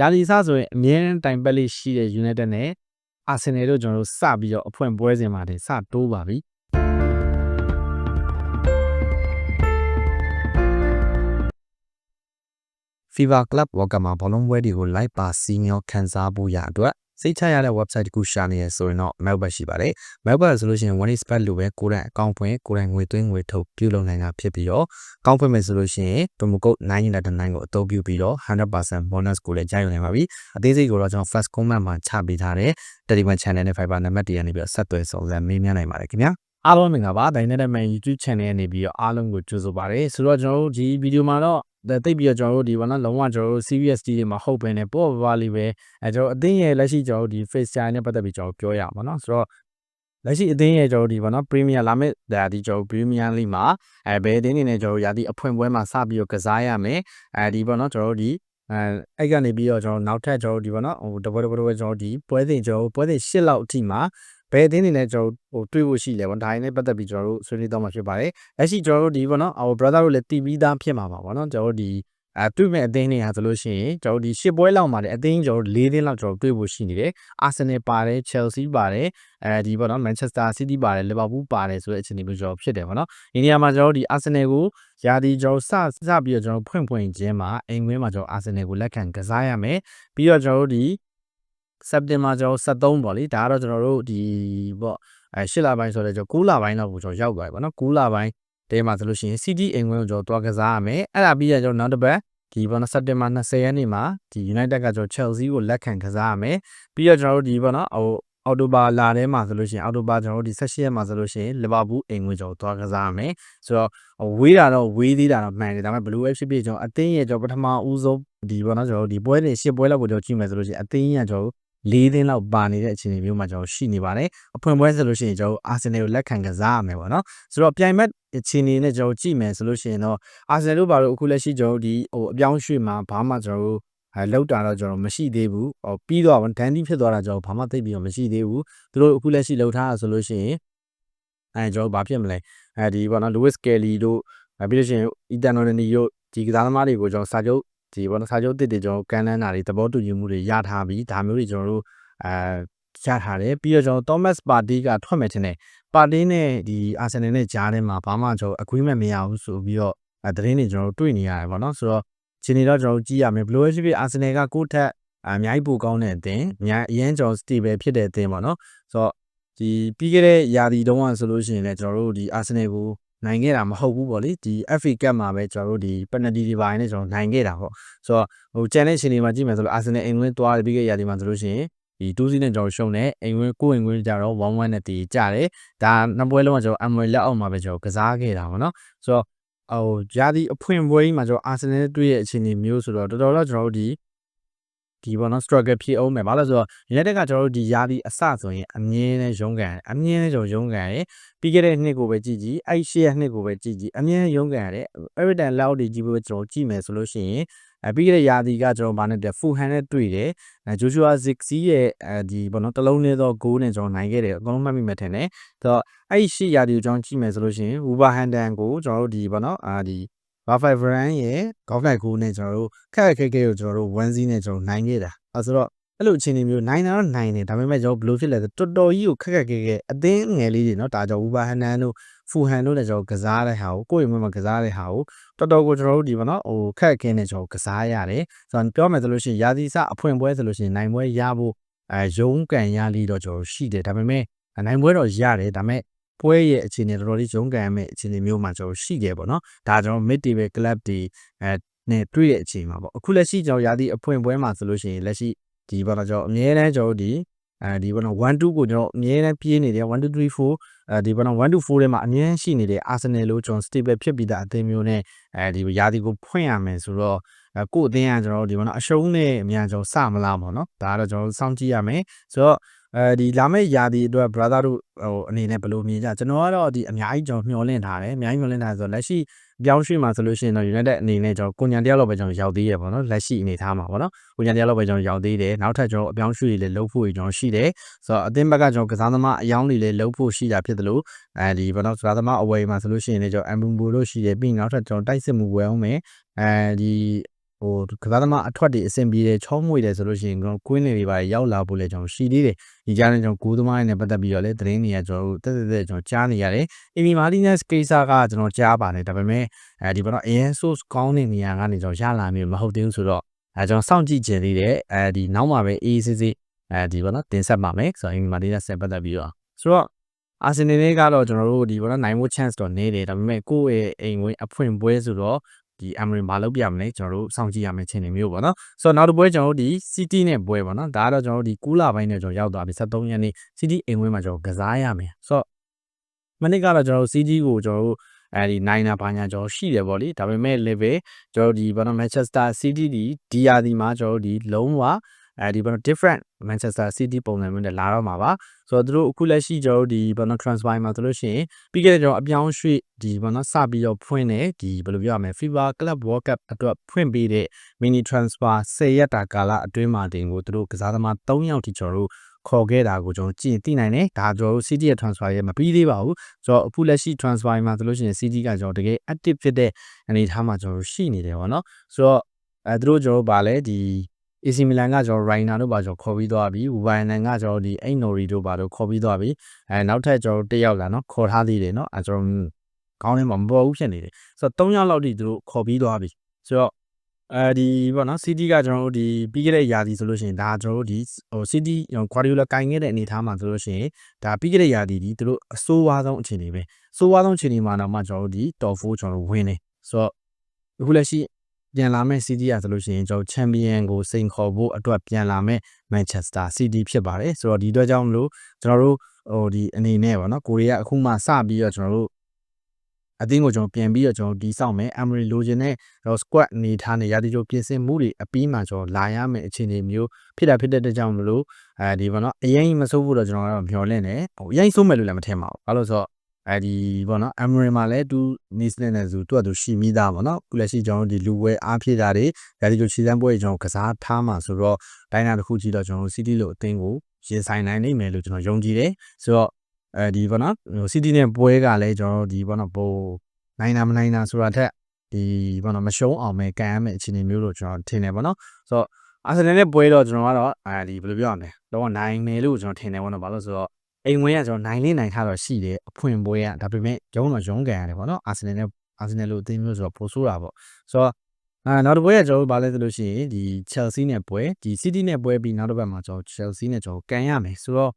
ဂျာလီဆဆိုရင်အမြဲတမ်းတိုင်ပတ်လေးရှိတဲ့ United နဲ့ Arsenal တို့ကျွန်တော်တို့စပြီးတော့အဖွင့်ပွဲစဉ်မှာတင်စတိုးပါပြီ FIFA Club World Cup မှာဘောလုံးပွဲတွေကို live ပါစီမျောခန်းစားဖို့ရအတွက် စိတ်ချရတဲ့ website တစ်ခုရှာနေရဆိုရင်တော့ Melbet ရှိပါတယ်။ Melbet ဆိုလို့ရှိရင် one is bet လို့ပဲကိုယ်တိုင်အကောင့်ဖွင့်ကိုယ်တိုင်ငွေသွင်းငွေထုတ်ပြုလုပ်နိုင်တာဖြစ်ပြီးတော့အကောင့်ဖွင့်မယ်ဆိုလို့ရှိရင် promo code 999ကိုအသုံးပြုပြီးတော့100% bonus ကိုလည်းကြားယူနိုင်ပါပြီ။အသေးစိတ်ကိုတော့ကျွန်တော် first comment မှာချပေးထားတဲ့ Telegram channel နဲ့ Viber နံပါတ်တွေကနေပြီးတော့ဆက်သွယ်ဆောင်ရွက်မေးမြန်းနိုင်ပါတယ်ခင်ဗျာ။အားလုံးမင်္ဂလာပါ Dynamic Man YouTube channel နဲ့နေပြီးတော့အားလုံးကိုကြိုဆိုပါရစေဆိုတော့ကျွန်တော်တို့ဒီဗီဒီယိုမှာတော့ တိတ်ပြီးတော့ကျွန်တော်တို့ဒီဘာနော်လုံးဝကျွန်တော်တို့ CVSD တွေမှာဟုတ်ပဲねပေါ့ပါပါလေးပဲအဲကျွန်တော်အသင်းရဲ့လက်ရှိကျွန်တော်တို့ဒီ face style နဲ့ပတ်သက်ပြီးကျွန်တော်ပြောရမှာเนาะဆိုတော့လက်ရှိအသင်းရဲ့ကျွန်တော်တို့ဒီဘာနော် Premier လာမယ့်ဒါဒီကျွန်တော် Premier League မှာအဲဘယ်အသင်းနေနဲ့ကျွန်တော်တို့ရာသီအဖွင့်ပွဲမှာစပြီးတော့ကစားရမယ်အဲဒီဘာနော်ကျွန်တော်တို့ဒီအဲအဲ့ကနေပြီးတော့ကျွန်တော်နောက်ထပ်ကျွန်တော်တို့ဒီဘာနော်ဟိုတပွဲတပွဲတပွဲကျွန်တော်ဒီပွဲစဉ်ကျွန်တော်ပွဲစဉ်၈လောက်အထိမှာ ဘယ်အသင်းနေနဲ့ကျွန်တော်ဟိုတွေ့ဖို့ရှိလဲဗောဒါရင်းနဲ့ပတ်သက်ပြီးကျွန်တော်တို့ဆွေးနွေးတော့မှာဖြစ်ပါတယ်လက်ရှိကျွန်တော်တို့ဒီဗောနော် our brother တို့လည်းတည်ပြီးသားဖြစ်မှာပါဗောနော်ကျွန်တော်တို့ဒီအဲတွေ့မဲ့အသင်းတွေဟာဆိုလို့ရှိရင်ကျွန်တော်တို့ဒီရှစ်ပွဲလောက်မှာလည်းအသင်းကျွန်တော်တို့၄သင်းလောက်ကျွန်တော်တို့တွေ့ဖို့ရှိနေတယ်အာဆင်နယ်ပါတယ် Chelsea ပါတယ်အဲဒီဗောနော် Manchester City ပါတယ် Liverpool ပါတယ်ဆိုတဲ့အခြေအနေမျိုးကျွန်တော်ဖြစ်တယ်ဗောနော်ဒီနေရာမှာကျွန်တော်တို့ဒီ Arsenal ကိုယာဒီကျွန်တော်စစပြီးတော့ကျွန်တော်ဖွင့်ဖွင့်ခြင်းမှာအိမ်ဝင်းမှာကျွန်တော် Arsenal ကိုလက်ခံကစားရမယ်ပြီးတော့ကျွန်တော်တို့ဒီ စက်တင်ဘာကျွန်တော်73ပေါ့လေဒါကတော့ကျွန်တော်တို့ဒီပေါ့အဲ8လပိုင်းဆိုတော့ကျွန်တော်9လပိုင်းလောက်ကိုကျွန်တော်ရောက်သွားပြီပေါ့နော်9လပိုင်းတဲမှာဆိုလို့ရှိရင် CD အိမ်ဝင်းကိုကျွန်တော်တွားကစားရမယ်အဲ့ဒါပြီးရင်ကျွန်တော်နောက်တစ်ပတ်ဒီဘောနော်စက်တင်ဘာ20ရက်နေ့မှာဒီ United ကကျွန်တော် Chelsea ကိုလက်ခံကစားရမယ်ပြီးတော့ကျွန်တော်တို့ဒီဘောနော်ဟိုအော်တိုဘာလာထဲမှာဆိုလို့ရှိရင်အော်တိုဘာကျွန်တော်တို့ဒီ16ရက်မှာဆိုလို့ရှိရင်လီဗာပူးအိမ်ဝင်ကျွန်တော်သွားကစားရမယ်ဆိုတော့ဝေးတာတော့ဝေးသေးတာတော့မှန်တယ်ဒါပေမဲ့ Blue Wave ဖြစ်ဖြစ်ကျွန်တော်အသင်းရဲ့ကျွန်တော်ပထမဦးဆုံးဒီဘောနော်ကျွန်တော်တို့ဒီပွဲတွေ10ပွဲလောက်ကိုကျွန်တော်ကြည့်မယ်ဆိုလို့ရှိရင်အသင်းရကျွန်တော် လေးသင်းလောက်ပါနေတဲ့အခြေအနေမျိုးမှာကျွန်တော်ရှိနေပါတယ်အဖွင့်ပွဲဆိုလို့ရှိရင်ကျွန်တော်အာဆင်နယ်ကိုလက်ခံကစားရမယ်ပေါ့နော်ဆိုတော့ပြိုင်ဘက်အခြေအနေနဲ့ကျွန်တော်ကြည့်မယ်ဆိုလို့ရှိရင်တော့အာဆင်နယ်တို့ဘာလို့အခုလက်ရှိကျွန်တော်ဒီဟိုအပြောင်းရွှေ့မှာဘာမှကျွန်တော်အဲလောက်တာတော့ကျွန်တော်မရှိသေးဘူးဟိုပြီးတော့ဒန်ဒီဖြစ်သွားတာကျွန်တော်ဘာမှသိပြီးတော့မရှိသေးဘူးသူတို့အခုလက်ရှိလောက်ထားတာဆိုလို့ရှိရင်အဲကျွန်တော်ဘာဖြစ်မလဲအဲဒီပေါ့နော် Lewis Kelly တို့ပြီးလို့ရှိရင် Ethan Noni တို့ဒီကစားသမားတွေကိုကျွန်တော်စာချုပ် ဒီဘောနော်စာချုပ်တစ်တွေကျွန်တော်ကမ်းလှမ်းတာတွေသဘောတူညီမှုတွေရထားပြီးဒါမျိုးတွေကျွန်တော်တို့အဲရထားတယ်ပြီးတော့ကျွန်တော် Thomas Partey ကထွက်မယ်ထင်တယ် Partey နဲ့ဒီ Arsenal နဲ့ကြားထဲမှာဘာမှကျွန်တော် agreement မရဘူးဆိုပြီးတော့အဲသတင်းတွေကျွန်တော်တို့တွေ့နေရတယ်ပေါ့နော်ဆိုတော့ခြေနေတော့ကျွန်တော်တို့ကြည့်ရမယ်ဘလိုဖြစ်ဖြစ် Arsenal ကကိုယ့်ထက်အများကြီးပိုကောင်းတဲ့အသင်းအများအရင်ကျွန်တော် stable ဖြစ်တဲ့အသင်းပေါ့နော်ဆိုတော့ဒီပြီးခဲ့တဲ့ယာဒီတုန်းကဆိုလို့ရှိရင်လည်းကျွန်တော်တို့ဒီ Arsenal ကို နိုင်ခဲ့တာမဟုတ်ဘူးပေါ့လေဒီ FA Cup မှာပဲကျွန်တော်တို့ဒီ penalty တွေပိုင်းနဲ့ကျွန်တော်နိုင်ခဲ့တာပေါ့ဆိုတော့ဟို challenge ရှင်တွေမှာကြည့်မယ်ဆိုလို့ Arsenal အိမ်ဝင်သွားပြီးခဲ့ရာဒီမှာဆိုလို့ရှိရင်ဒီ2စီးနဲ့ကျွန်တော်ရှုံးတယ်အိမ်ဝင်ကိုအိမ်ဝင်ကြတော့1-1နဲ့တည်ကြတယ်ဒါနှစ်ပွဲလုံးကကျွန်တော် Emery လက်အောက်မှာပဲကျွန်တော်ကစားခဲ့တာပေါ့နော်ဆိုတော့ဟိုဂျာဒီအဖွင့်ပွဲကြီးမှာကျွန်တော် Arsenal နဲ့တွေ့ရဲ့အခြေအနေမျိုးဆိုတော့တော်တော်တော့ကျွန်တော်တို့ဒီ ဒီဘောနော် struggle ဖြစ်အောင်မယ်ဘာလို့လဲဆိုတော့ United ကကျွန်တော်တို့ဒီယာဒီအစဆိုရင်အမြင်နဲ့ရုံးကန်အမြင်နဲ့ကျွန်တော်ရုံးကန်ရယ်ပြီးခဲ့တဲ့နှစ်ကိုပဲကြည့်ကြည့်အဲ့ရှေ့ရနှစ်ကိုပဲကြည့်ကြည့်အမြင်ရုံးကန်ရတယ် Everton လောက်ဒီကြည့်ဖို့ကျွန်တော်ကြည့်မယ်ဆိုလို့ရှိရင်အဲပြီးခဲ့တဲ့ယာဒီကကျွန်တော်ဗာနဲ့ဖူဟန်နဲ့တွေ့တယ်အဲဂျိုရှူအာဇစ်စီရဲ့အဲဒီဘောနော်တလုံးလေးသောဂိုးနဲ့ကျွန်တော်နိုင်ခဲ့တယ်အကုန်လုံးမှတ်မိမှထင်တယ်ဆိုတော့အဲ့ရှေ့ယာဒီကိုကျွန်တော်ကြည့်မယ်ဆိုလို့ရှိရင်ဝူဘာဟန်တန်ကိုကျွန်တော်တို့ဒီဘောနော်အာဒီ Rafael Varane ရဲ့ခေါင်းလိုက်ကိုနဲ့ကျွန်တော်တို့ခက်ခက်ခဲခဲကိုကျွန်တော်တို့1-0နဲ့ကျွန်တော်နိုင်ခဲ့တာအဲဆိုတော့အဲ့လိုအခြေအနေမျိုးနိုင်တာတော့နိုင်တယ်ဒါပေမဲ့ကျွန်တော်ဘယ်လိုဖြစ်လဲဆိုတော်တော်ကြီးကိုခက်ခက်ခဲခဲအသင်းငယ်လေးတွေနော်ဒါကြောင့်ဘူဘာဟန်နန်တို့ဖူဟန်တို့လည်းကျွန်တော်ကစားတဲ့ဟာကိုကိုယ့်ရဲ့မမကစားတဲ့ဟာကိုတော်တော်ကိုကျွန်တော်တို့ဒီပေါ့နော်ဟိုခက်ခဲနဲ့ကျွန်တော်ကစားရတယ်ဆိုတော့ပြောမယ်ဆိုလို့ရှိရင်ရာသီစအဖွင့်ပွဲဆိုလို့ရှိရင်နိုင်ပွဲရဖို့အဲရုံးကန်ရလေးတော့ကျွန်တော်ရှိတယ်ဒါပေမဲ့နိုင်ပွဲတော့ရတယ်ဒါပေမဲ့ ပွဲရဲ့အခြေအနေတော်တော်လေးရုံးကန်ရမယ့်အခြေအနေမျိုးမှာကျွန်တော်ရှိတယ်ပေါ့နော်ဒါကျွန်တော် mid table club တွေအဲနဲ့တွေ့တဲ့အချိန်မှာပေါ့အခုလက်ရှိကျွန်တော်ရာသီအဖွင့်ပွဲမှာဆိုလို့ရှိရင်လက်ရှိဒီဘောတော့ကျွန်တော်အမြဲတမ်းကျွန်တော်ဒီအဲဒီဘောနော်1 2ကိုကျွန်တော်အမြဲတမ်းပြေးနေတယ်1 2 3 4အဲဒီဘောနော်1 2 4ထဲမှာအမြဲရှိနေတဲ့ Arsenal လို့ကျွန်တော် stable ဖြစ်ပြီးသားအသင်းမျိုးနဲ့အဲဒီရာသီကိုဖွင့်ရမယ်ဆိုတော့ကို့အသင်းကကျွန်တော်ဒီဘောနော်အရှုံးနဲ့အများကျွန်တော်စမလားပေါ့နော်ဒါကတော့ကျွန်တော်စောင့်ကြည့်ရမယ်ဆိုတော့ အဲဒီလာမယ့်ယာဒီအတွက် brother တို့ဟိုအနေနဲ့ဘယ်လိုမြင်ကြကျွန်တော်ကတော့ဒီအများကြီးကျွန်တော်မျှော်လင့်ထားတယ်အများကြီးမျှော်လင့်ထားဆိုတော့လက်ရှိပြောင်းရွှေ့မှာဆိုလို့ရှိရင်တော့ United အနေနဲ့ကျွန်တော်ကိုညံတယောက်လောက်ပဲကျွန်တော်ရောက်သေးရပေါ့နော်လက်ရှိအနေထားမှာပေါ့နော်ကိုညံတယောက်လောက်ပဲကျွန်တော်ရောက်သေးတယ်နောက်ထပ်ကျွန်တော်အပြောင်းရွှေ့တွေလည်းလုပ်ဖို့ကျွန်တော်ရှိတယ်ဆိုတော့အသင်းဘက်ကကျွန်တော်ကစားသမားအယောင်းတွေလည်းလုပ်ဖို့ရှိတာဖြစ်တယ်လို့အဲဒီပေါ့နော်ကစားသမားအဝယ်မှာဆိုလို့ရှိရင်လည်းကျွန်တော် Ambumbo လို့ရှိတယ်ပြီးနောက်ထပ်ကျွန်တော်တိုက်စစ်မှုဝယ်အောင်မယ်အဲဒီ ဟိုကစားသမားအထွက်တွေအဆင်ပြေတယ်ချောမွေတယ်ဆိုလို့ရှိရင်ကျွန်တော်ကွင်းလေတွေပါရောက်လာဖို့လဲကျွန်တော်ရှိသေးတယ်ဒီကြားနဲ့ကျွန်တော်ဂိုးသမားတွေနဲ့ပတ်သက်ပြီးတော့လဲသတင်းတွေကကျွန်တော်တို့တက်တက်တက်ကျွန်တော်ကြားနေရတယ်အီမီမာတီနက်စ်ကိစ္စကကျွန်တော်ကြားပါတယ်ဒါပေမဲ့အဲဒီဘောတော့အရင် source ကောင်းတဲ့နေရာကနေကျွန်တော်ရလာမျိုးမဟုတ်သေးဘူးဆိုတော့အဲကျွန်တော်စောင့်ကြည့်ကြသေးတယ်အဲဒီနောက်မှာပဲအေးအေးဆေးဆေးအဲဒီဘောနော်တင်ဆက်ပါမယ်ဆိုတော့အီမီမာတီနက်စ်နဲ့ပတ်သက်ပြီးတော့ဆိုတော့အာဆင်နယ်လေးကတော့ကျွန်တော်တို့ဒီဘောနော်နိုင်ဖို့ chance တော့နေတယ်ဒါပေမဲ့ကိုယ့်ရဲ့အိမ်ဝင်အဖွင့်ပွဲဆိုတော့ ဒီအမရင်မလုပ်ပြမလဲကျွန်တော်တို့စောင့်ကြည့်ရမယ့်ချိန်နေမျိုးပေါ့နော်ဆိုတော့နောက်တစ်ပွဲကျွန်တော်တို့ဒီ City နဲ့ပွဲပေါ့နော်ဒါကတော့ကျွန်တော်တို့ဒီကူလာပိုင်းနဲ့ကျွန်တော်ရောက်သွားပြီ73ရက်နေ့ City အိမ်ဝင်းမှာကျွန်တော်ကစားရမယ်ဆိုတော့မနေ့ကတော့ကျွန်တော်တို့ City ကိုကျွန်တော်တို့အဲဒီနိုင်နာဘာညာကျွန်တော်ရှိတယ်ဗောလေဒါပေမဲ့ level ကျွန်တော်ဒီဘာလို့ Manchester City ဒီဒီယာဒီမှာကျွန်တော်တို့ဒီလုံးဝ အဲဒီဘာလို့ different Manchester City ပုံစံမျိုးနဲ့လာတော့မှာပါဆိုတော့သူတို့အခုလက်ရှိကျွန်တော်တို့ဒီဘာလို့ transfer မှာဆိုလို့ရှိရင်ပြီးခဲ့တဲ့ကျွန်တော်အပြောင်းရွှေ့ဒီဘာလို့စပြီးတော့ဖွင့်နေဒီဘယ်လိုပြောရမလဲ FIFA Club World Cup အတွက်ဖွင့်ပေးတဲ့ mini transfer 10ရက်တာကာလအတွင်းမှာတင်ကိုသူတို့ကစားသမား3ယောက်ထိကျွန်တော်တို့ခေါ်ခဲ့တာကိုကျွန်တော်ကြည့်သိနိုင်တယ်ဒါကျွန်တော်တို့ City ရဲ့ transfer ရဲ့မပြီးသေးပါဘူးဆိုတော့အခုလက်ရှိ transfer မှာဆိုလို့ရှိရင် City ကကျွန်တော်တကယ် active ဖြစ်တဲ့အနေအထားမှာကျွန်တော်တို့ရှိနေတယ်ပေါ့နော်ဆိုတော့အဲသူတို့ကျွန်တော်တို့ဗာလဲဒီ AC Milan ကကျွန်တော် Rainer တို့ပါကျွန်တော်ခေါ်ပြီးသွားပြီ Bayern ကကျွန်တော်ဒီ Ainori တို့ပါတို့ခေါ်ပြီးသွားပြီအဲနောက်ထပ်ကျွန်တော်တက်ရောက်လာနော်ခေါ်ထားသေးတယ်နော်အဲကျွန်တော်ကောင်းနေမှာမပေါ်ဘူးဖြစ်နေတယ်ဆိုတော့3ယောက်လောက်ထိသူတို့ခေါ်ပြီးသွားပြီဆိုတော့အဲဒီပေါ့နော် City ကကျွန်တော်တို့ဒီပြီးခဲ့တဲ့ရာသီဆိုလို့ရှိရင်ဒါကျွန်တော်တို့ဒီဟို City Guardiola ကင်ခဲ့တဲ့အနေအထားမှာဆိုလို့ရှိရင်ဒါပြီးခဲ့တဲ့ရာသီဒီသူတို့အဆိုးဝါးဆုံးအခြေအနေပဲအဆိုးဝါးဆုံးအခြေအနေမှာတော့မှကျွန်တော်တို့ဒီ Top 4ကျွန်တော်တို့ဝင်နေဆိုတော့အခုလက်ရှိ ပြန်လာမဲ့ City ရဆိုလို့ရှိရင်ကျွန်တော် Champion ကိုစိန်ခေါ်ဖို့အတွက်ပြန်လာမဲ့ Manchester City ဖြစ်ပါတယ်ဆိုတော့ဒီအတွက်ကြောင့်မလို့ကျွန်တော်တို့ဟိုဒီအနေနဲ့ပေါ့နော်ကိုရီးယားအခုမှစပြီးတော့ကျွန်တော်တို့အသင်းကိုကျွန်တော်ပြန်ပြီးတော့ကျွန်တော်ဒီဆောက်မယ် Emery လိုချင်တဲ့ကျွန်တော် squad အနေထားနဲ့ရာသီကျပြင်ဆင်မှုတွေအပြီးမှကျွန်တော်လာရမယ့်အခြေအနေမျိုးဖြစ်တာဖြစ်တဲ့အတွက်ကြောင့်မလို့အဲဒီပေါ့နော်အရင်မစိုးဘူးတော့ကျွန်တော်ကတော့မျှော်လင့်တယ်ဟိုအရင်စိုးမယ်လို့လည်းမထင်ပါဘူးဘာလို့ဆိုတော့ အဲဒီပေါ့နော် Emery မှာလည်းသူနေစနစ်နဲ့သူသူကသူရှိမိသားပေါ့နော်ခုလက်ရှိကျွန်တော်တို့ဒီလူဝဲအားဖြည့်တာတွေရာသီကျခြေစမ်းပွဲကျွန်တော်ကစားထားမှာဆိုတော့တိုင်းနာတစ်ခုကြီးတော့ကျွန်တော်တို့ City လို့အသင်းကိုရင်ဆိုင်နိုင်နိုင်မယ်လို့ကျွန်တော်ယုံကြည်တယ်ဆိုတော့အဲဒီပေါ့နော်ဟို City နဲ့ပွဲကလည်းကျွန်တော်တို့ဒီပေါ့နော်ဘိုးနိုင်နာမနိုင်နာဆိုတာထက်ဒီဘောနော်မရှုံးအောင်ပဲကန်ရမယ့်အခြေအနေမျိုးလို့ကျွန်တော်ထင်တယ်ပေါ့နော်ဆိုတော့အာဆင်နယ်နဲ့ပွဲတော့ကျွန်တော်ကတော့အဲဒီဘယ်လိုပြောရမလဲတော့နိုင်မယ်လို့ကျွန်တော်ထင်တယ်ပေါ့နော်ဘာလို့ဆိုတော့ အိမ်ဝင်ကကျွန်တော်နိုင်လေးနိုင်ထားတော့ရှိတယ်အဖွင့်ပွဲကဒါပေမဲ့ရုံးတော့ရုံးကန်ရတယ်ပေါ့နော်အာဆင်နယ်နဲ့အာဆင်နယ်လို့အသင်းမျိုးဆိုတော့ပိုဆိုးတာပေါ့ဆိုတော့အာနောက်တစ်ပွဲကကျွန်တော်တို့ဗာလဲဆိုလို့ရှိရင်ဒီ Chelsea နဲ့ပွဲဒီ City နဲ့ပွဲပြီးနောက်တစ်ပတ်မှာကျွန်တော် Chelsea နဲ့ကျွန်တော်ကန်ရမယ်ဆိုတော့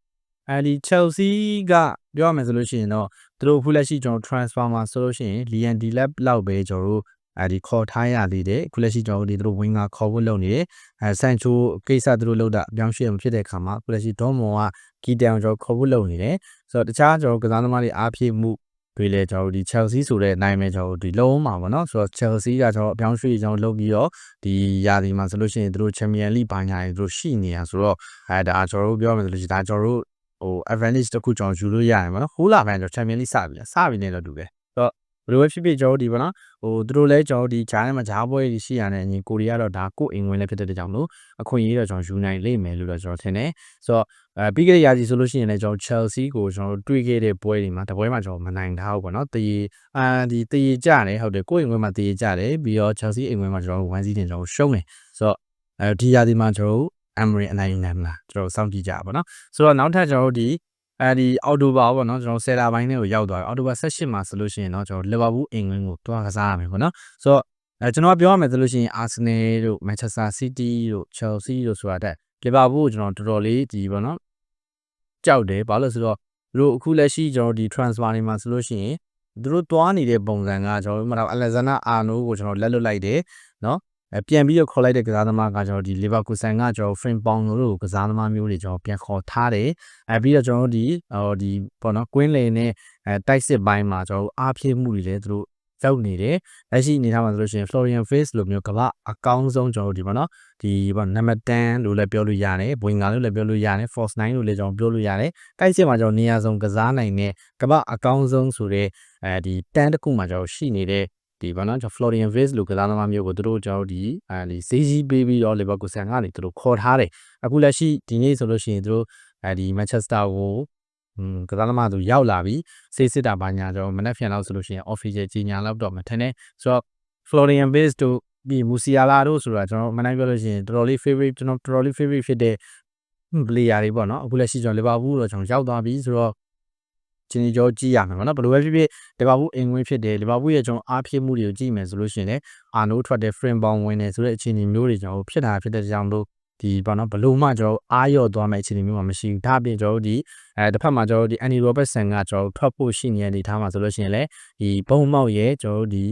အဲဒီ Chelsea ကပြောရမယ်ဆိုလို့ရှိရင်တော့သူတို့အခုလက်ရှိကျွန်တော် transfer မှာဆိုလို့ရှိရင် Lian Delap လောက်ပဲကျွန်တော်တို့ အဲဒီခေါ်ထားရသေးတယ်အခုလက်ရှိကျွန်တော်တို့ဒီသူတို့ winger ခေါ်ဖို့လုပ်နေတယ်အဲဆန်ချိုကိစ္စသူတို့လုပ်တာအပြောင်းရွှေ့မဖြစ်တဲ့အခါမှာအခုလက်ရှိဒေါ်မွန်ကကီတန်ကျွန်တော်ခေါ်ဖို့လုပ်နေတယ်ဆိုတော့တခြားကျွန်တော်ကစားသမားတွေအားဖြည့်မှုတွေလည်းကျွန်တော်တို့ဒီ Chelsea ဆိုတဲ့နိုင်မယ်ကျွန်တော်တို့ဒီလုံးမှာပေါ့နော်ဆိုတော့ Chelsea ကကျွန်တော်အပြောင်းရွှေ့ကျွန်တော်လုပ်ပြီးတော့ဒီယာဒီမှာဆိုလို့ရှိရင်သူတို့ Champion League ဘာညာတွေသူတို့ရှိနေရဆိုတော့အဲဒါကျွန်တော်တို့ပြောမယ်ဆိုလို့ရှိရင်ဒါကျွန်တော်တို့ဟို advantage တစ်ခုကျွန်တော်ယူလို့ရရင်ပေါ့နော်ဟိုးလာပိုင်းကျွန်တော် Champion League စပြီလားစပြီနဲ့တော့တူတယ်ဆိုတော့ ဘယ်လိုပဲဖြစ်ဖြစ်ကျွန်တော်တို့ဒီပေါ့နော်ဟိုသူတို့လည်းကျွန်တော်ဒီဂျားထဲမှာဂျားပွဲတွေရှိရတဲ့အညီကိုရီးယားတော့ဒါကိုအိမ်ဝင်လည်းဖြစ်တဲ့ကြောင့်လို့အခွင့်အရေးတော့ကျွန်တော်ယူနိုင်လိမ့်မယ်လို့တော့ကျွန်တော်ထင်တယ်ဆိုတော့အဲပြီးခဲ့တဲ့ရာသီဆိုလို့ရှိရင်လည်းကျွန်တော် Chelsea ကိုကျွန်တော်တွေ့ခဲ့တဲ့ပွဲတွေမှာတပွဲမှာကျွန်တော်မနိုင်ထားဘူးပေါ့နော်တည်အာဒီတည်ကြတယ်ဟုတ်တယ်ကိုအိမ်ဝင်မှာတည်ကြတယ်ပြီးတော့ Chelsea အိမ်ဝင်မှာကျွန်တော်1 season ကျွန်တော်ရှုံးတယ်ဆိုတော့အဲဒီရာသီမှာကျွန်တော် Emery အနိုင်နိုင်မလားကျွန်တော်စောင့်ကြည့်ကြပါပေါ့နော်ဆိုတော့နောက်ထပ်ကျွန်တော်တို့ဒီ အဲဒီအော်တိုဘာပေါ့နော်ကျွန်တော်ဆယ်တာပိုင်းလေးကိုရောက်သွားတယ်အော်တိုဘာ18မှာဆိုလို့ရှိရင်တော့ကျွန်တော်လီဗာပူးအင်္ဂလန်ကိုတွားကစားရမယ်ပေါ့နော်ဆိုတော့အဲကျွန်တော်ပြောရမယ်ဆိုလို့ရှိရင်အာဆင်နယ်တို့မန်ချက်စတာစီးတီးတို့ချယ်ဆီတို့ဆိုတာတက်လီဗာပူးကိုကျွန်တော်တော်တော်လေးဒီပေါ့နော်ကြောက်တယ်ဘာလို့လဲဆိုတော့သူတို့အခုလက်ရှိကျွန်တော်ဒီ transfer တွေမှာဆိုလို့ရှိရင်သူတို့တွားနေတဲ့ပုံစံကကျွန်တော်တို့မှတော့အလက်ဇန်နာအာနိုကိုကျွန်တော်လက်လွတ်လိုက်တယ်နော် အဲပြန်ပြီးတော့ခေါ်လိုက်တဲ့ကစားသမားကကျွန်တော်ဒီလီဗာပူးဆန်ကကျွန်တော် frame pound တို့ကစားသမားမျိုးတွေကျွန်တော်ပြန်ခေါ်ထားတယ်အဲပြီးတော့ကျွန်တော်တို့ဒီဟိုဒီပေါ့နော်ကွင်းလေနဲ့အဲတိုက်စစ်ပိုင်းမှာကျွန်တော်တို့အားဖြည့်မှုတွေလည်းသူတို့ရောက်နေတယ်လက်ရှိအနေထားမှာဆိုလို့ရှိရင် Florian Face လိုမျိုးကမ္ဘာအကောင်းဆုံးကျွန်တော်တို့ဒီပေါ့နော်ဒီပေါ့နံပါတ်10လို့လည်းပြောလို့ရတယ်ဘွင်ဂါလို့လည်းပြောလို့ရတယ် Force 9လို့လည်းကျွန်တော်ပြောလို့ရတယ်တိုက်စစ်မှာကျွန်တော်နေရာဆုံးကစားနိုင်တဲ့ကမ္ဘာအကောင်းဆုံးဆိုတဲ့အဲဒီ10တခုမှာကျွန်တော်ရှိနေတဲ့ ဒီဘာနော်ကျွန်တော် Florian Vez လို့ကစားသမားမျိုးကိုသူတို့ကျွန်တော်ဒီအဲဒီဈေးကြီးပေးပြီးတော့ Liverpool ဆန်ကနေသူတို့ခေါ်ထားတယ်အခုလက်ရှိဒီနေ့ဆိုလို့ရှိရင်သူတို့အဲဒီ Manchester ကိုอืมကစားသမားသူရောက်လာပြီစေးစစ်တာဘာညာကျွန်တော်မနေ့ဖြန်လောက်ဆိုလို့ရှိရင် official ကြီးညာလောက်တော့မထင်နဲ့ဆိုတော့ Florian Vez တို့ပြီးမူစီယာလာတို့ဆိုတာကျွန်တော်မနိုင်ပြောလို့ရှိရင်တော်တော်လေး favorite ကျွန်တော်တော်တော်လေး favorite ဖြစ်တဲ့ player တွေပေါ့နော်အခုလက်ရှိကျွန်တော်လီဗာပူးတော့ကျွန်တော်ရောက်သွားပြီဆိုတော့ ချင်းကြီးကြောကြည့်ရမှာပေါ့နော်ဘယ်လိုပဲဖြစ်ဖြစ်လီဗာပူးအင်ဝင်ဖြစ်တယ်လီဗာပူးရဲ့ကျွန်တော်အားဖြစ်မှုတွေကိုကြည့်မယ်ဆိုလို့ရှိရင်လည်းအာနိုးထွက်တဲ့ frame bound ဝင်တယ်ဆိုတဲ့အခြေအနေမျိုးတွေကျွန်တော်ဖြစ်တာဖြစ်တဲ့ကြောင့်လို့ဒီပေါ့နော်ဘလို့မှကျွန်တော်အားရော့သွားမယ့်အခြေအနေမျိုးမှမရှိဘူးဒါအပြင်ကျွန်တော်ဒီအဲတစ်ဖက်မှာကျွန်တော်ဒီ Andy Robertson ကကျွန်တော်ထွက်ဖို့ရှိနေတဲ့အနေထားမှာဆိုလို့ရှိရင်လည်းဒီဘုံမောက်ရဲ့ကျွန်တော်ဒီ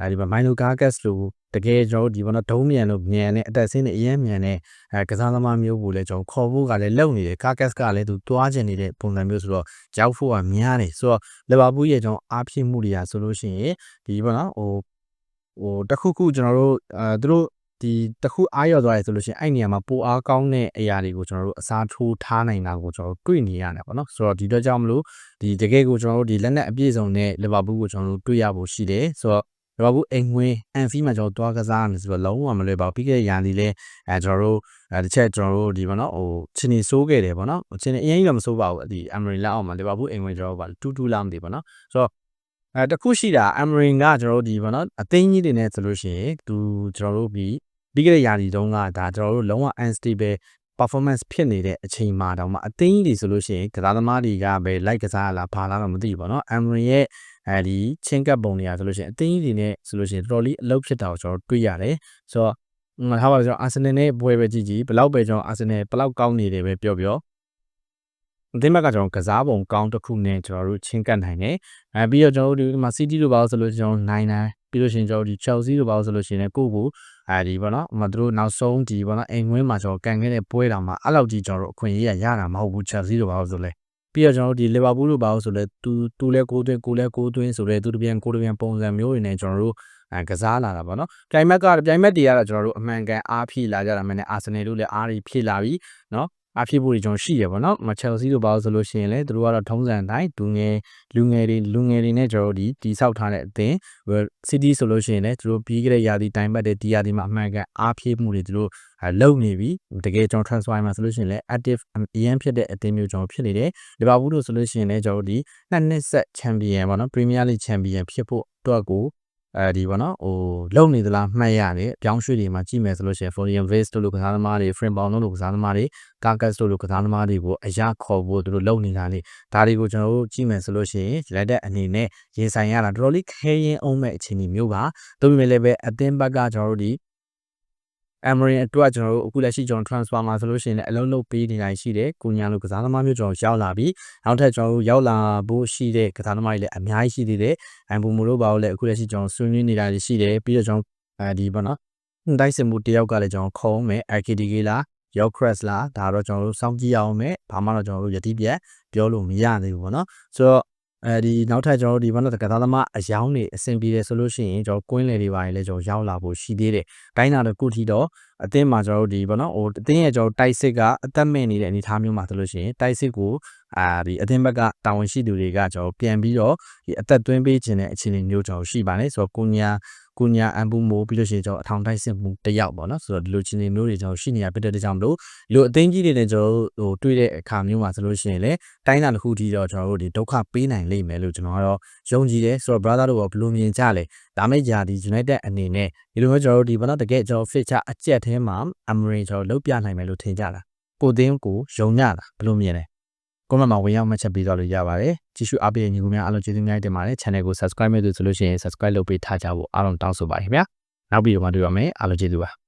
အဲဒီမှာ Milo Gargas လို့တကယ်ကျွန်တော်ဒီဘောနော်ဒုံးမြန်လို့မြန်တဲ့အတက်ဆင်းနဲ့အရင်မြန်တဲ့အဲကစားသမားမျိုးကိုလည်းကျွန်တော်ခေါ်ဖို့ကလည်းလုံနေတယ်ကာကတ်ကလည်းသူတွားကျင်နေတဲ့ပုံစံမျိုးဆိုတော့ကြောက်ဖို့ကများတယ်ဆိုတော့လီဗာပူးရဲ့ကျွန်တော်အားဖြစ်မှုတွေကဆိုလို့ရှိရင်ဒီဘောနော်ဟိုဟိုတခုခုကျွန်တော်တို့အဲသူတို့ဒီတခုအားရသွားတယ်ဆိုလို့ရှိရင်အဲ့နေရာမှာပိုအားကောင်းတဲ့အရာတွေကိုကျွန်တော်တို့အစားထိုးထားနိုင်တာကိုကျွန်တော်တို့တွေ့နေရတယ်ပေါ့နော်ဆိုတော့ဒီတော့ကြောင့်မလို့ဒီတကယ်ကိုကျွန်တော်တို့ဒီလက်နက်အပြည့်စုံနဲ့လီဗာပူးကိုကျွန်တော်တို့တွေ့ရဖို့ရှိတယ်ဆိုတော့ လီဗာပူးအိမ်ဝင်အန်ဖီမှာကျွန်တော်တွားကစားရမယ်ဆိုတော့လုံးဝမလွယ်ပါဘူးပြီးခဲ့တဲ့ရာသီလဲအဲကျွန်တော်တို့အဲတစ်ချက်ကျွန်တော်တို့ဒီပေါ့နော်ဟိုချင်းနေစိုးခဲ့တယ်ပေါ့နော်ချင်းနေအရင်ကြီးတော့မစိုးပါဘူးဒီအမရီလက်အောက်မှာလီဗာပူးအိမ်ဝင်ကျွန်တော်တို့ပါတူတူလာမသိပေါ့နော်ဆိုတော့အဲတခုရှိတာအမရင်ကကျွန်တော်တို့ဒီပေါ့နော်အသိန်းကြီးတွေနဲ့ဆိုလို့ရှိရင်သူကျွန်တော်တို့ပြီးပြီးခဲ့တဲ့ရာသီတုန်းကဒါကျွန်တော်တို့လုံးဝ unstable performance ဖြစ်နေတဲ့အချိန်မှာတောင်မှအသိန်းကြီးတွေဆိုလို့ရှိရင်ကစားသမားတွေကပဲ like ကစားရလားဘာလားတော့မသိဘူးပေါ့နော်အမရင်ရဲ့အဲဒီချင်းကပ်ပုံတွေကဆိုလို့ရှိရင်အသိန်းကြီးတွေနဲ့ဆိုလို့ရှိရင်တော်တော်လေးအလုပ်ဖြစ်တာကိုကျွန်တော်တွေ့ရတယ်ဆိုတော့ငါထားပါကျွန်တော်အာဆင်နယ်နဲ့ဘွဲပဲကြည့်ကြည့်ဘယ်လောက်ပဲကျွန်တော်အာဆင်နယ်ဘယ်လောက်ကောင်းနေတယ်ပဲပြောပြောအသင်းဘက်ကကျွန်တော်ကစားပုံကောင်းတစ်ခုနဲ့ကျွန်တော်တို့ချင်းကပ်နိုင်တယ်အဲပြီးတော့ကျွန်တော်တို့ဒီမှာ City တို့ပါလို့ဆိုလို့ကျွန်တော်နိုင်နိုင်ပြီးလို့ရှိရင်ကျွန်တော်ဒီ Chelsea တို့ပါလို့ဆိုလို့ရှိရင်ကိုကို အဲဒီပေါ့နော်ဟိုမှာတို့နောက်ဆုံးဒီပေါ့နော်အိမ်ဝင်းမှာကျွန်တော်ကန်ခဲ့တဲ့ပွဲတော်မှာအဲ့လောက်ကြီးကျွန်တော်တို့အခွင့်အရေးရတာမဟုတ်ဘူး Chelsea တို့ပါလို့ဆိုလဲပြီးတော့ကျွန်တော်တို့ဒီ Liverpool တို့ပါလို့ဆိုလဲသူသူလဲကိုသွင်းကိုလဲကိုသွင်းဆိုလဲသူတပြန်ကိုတပြန်ပုံစံမျိုးတွေနဲ့ကျွန်တော်တို့အဲကစားလာတာပေါ့နော်ပြိုင်မက်ကပြိုင်မက်တွေကတော့ကျွန်တော်တို့အမှန်ကန်အားဖြည့်လာကြတာမှန်းနဲ့အာဆင်နယ်တို့လည်းအားဖြည့်လာပြီနော် အားဖြစ်ဖို့ကျွန်တော်ရှိရပါတော့မချယ်လ်ဆီတို့ဘာလို့ဆိုလို့ရှိရင်လည်းသူတို့ကတော့ထုံးစံတိုင်းလူငယ်လူငယ်တွေလူငယ်တွေနဲ့ကျွန်တော်တို့ဒီတိဆောက်ထားတဲ့အသင်း City ဆိုလို့ရှိရင်လည်းသူတို့ပြီးခဲ့တဲ့ရာသီတိုင်ပတ်တဲ့ဒီရာသီမှာအမှန်ကန်အားဖြစ်မှုတွေသူတို့လုံနေပြီတကယ်ကျွန်တော် transfer မှာဆိုလို့ရှိရင်လည်း active အရင်ဖြစ်တဲ့အသင်းမျိုးကျွန်တော်ဖြစ်နေတယ်လီဗာပူးတို့ဆိုလို့ရှိရင်လည်းကျွန်တော်တို့ဒီနှစ်နှစ်ဆက် champion ပေါ့နော် Premier League champion ဖြစ်ဖို့အတွက်ကို အဲဒီပေါ့နော်ဟိုလုံနေသလားမှတ်ရတယ်အပြောင်းရွှေ့တွေမှာကြည့်မယ်ဆိုလို့ရှိရင် Florian Wirtz တို့လိုကစားသမားတွေ Frimpong တို့လိုကစားသမားတွေ Carcass တို့လိုကစားသမားတွေကိုအရာခေါ်ဖို့သူတို့လုံနေတာလေဒါတွေကိုကျွန်တော်တို့ကြည့်မယ်ဆိုလို့ရှိရင်လက်တဲ့အနေနဲ့ရင်ဆိုင်ရတာတော်တော်လေးခဲရင်အောင်မဲ့အခြေအနေမျိုးပါဒါပေမဲ့လည်းပဲအသင်းဘက်ကကျွန်တော်တို့ဒီ Amarin အတွက်ကျွန်တော်တို့အခုလက်ရှိကျွန်တော် transfer မှာဆိုလို့ရှိရင်လည်းအလုံးလုံးပေးနေတိုင်းရှိတယ်ကိုညာလိုကစားသမားမျိုးကျွန်တော်ရောက်လာပြီနောက်ထပ်ကျွန်တော်တို့ရောက်လာဖို့ရှိတဲ့ကစားသမားတွေလည်းအများကြီးရှိသေးတယ်အမ်ဘူမိုတို့ဘာလို့လဲအခုလက်ရှိကျွန်တော်ဆွေးနွေးနေတာရှိတယ်ပြီးတော့ကျွန်တော်အဲဒီပေါ့နော်တိုက်စင်မှုတယောက်ကလည်းကျွန်တော်ခေါ်မယ် RKDK လား Your Crest လားဒါတော့ကျွန်တော်တို့စောင့်ကြည့်အောင်မယ်ဘာမှတော့ကျွန်တော်တို့ယတိပြက်ပြောလို့မရသေးဘူးပေါ့နော်ဆိုတော့ အဲဒီနောက်ထပ်ကျွန်တော်တို့ဒီဘာလို့ကစားသမားအယောင်းနေအဆင်ပြေတယ်ဆိုလို့ရှိရင်ကျွန်တော်ကွင်းလေတွေပါရင်လည်းကျွန်တော်ရောက်လာဖို့ရှိသေးတယ်။တိုင်းနာတော့ခုထီတော့အသင်းမှာကျွန်တော်တို့ဒီဘာလို့ဟိုအသင်းရဲ့ကျွန်တော်တိုက်စစ်ကအသက်မဲ့နေတဲ့အနေအထားမျိုးမှာဆိုလို့ရှိရင်တိုက်စစ်ကိုအာဒီအသင်းဘက်ကတာဝန်ရှိသူတွေကကျွန်တော်ပြန်ပြီးတော့ဒီအသက်သွင်းပေးခြင်းတဲ့အခြေအနေမျိုးကျွန်တော်ရှိပါတယ်ဆိုတော့ကိုညာ ကိုညာအန်ပူမိုးပြီးလို့ရှိရင်ကျွန်တော်အထောင်တိုက်စစ်မှုတယောက်ပေါ့နော်ဆိုတော့ဒီလိုချင်းတွေမျိုးတွေကျွန်တော်ရှိနေရဖြစ်တဲ့ကြောင့်မလို့ဒီလိုအသိကြီးတွေနဲ့ကျွန်တော်တို့ဟိုတွေ့တဲ့အခါမျိုးမှာဆိုလို့ရှိရင်လည်းတိုင်းတာတစ်ခုထိတော့ကျွန်တော်တို့ဒီဒုက္ခပေးနိုင်လိမ့်မယ်လို့ကျွန်တော်ကတော့ယုံကြည်တယ်ဆိုတော့ brother တို့ကဘယ်လိုမြင်ကြလဲဒါမဲ့ကြာဒီ United အနေနဲ့ဒီလိုမျိုးကျွန်တော်တို့ဒီဘာလို့တကယ်ကျွန်တော် feature အကျက်ထဲမှာ Amrin ကျွန်တော်လုတ်ပြနိုင်မယ်လို့ထင်ကြတာကိုသိန်းကိုယုံညတာဘယ်လိုမြင်လဲ comment မှာဝင်ရောက်မှတ်ချက်ပေးသွားလို့ရပါတယ်ကြည့်ရှုအားပေးတဲ့ညီကိုများအားလုံးကျေးဇူးများတင်ပါတယ် channel ကို subscribe မဲ့သူဆိုလို့ရှိရင် subscribe လုပ်ပေးထားကြဖို့အားလုံးတောင်းဆိုပါခင်ဗျာနောက်ပြီးတော့မှတွေ့ရမယ်အားလုံးကျေးဇူးပါ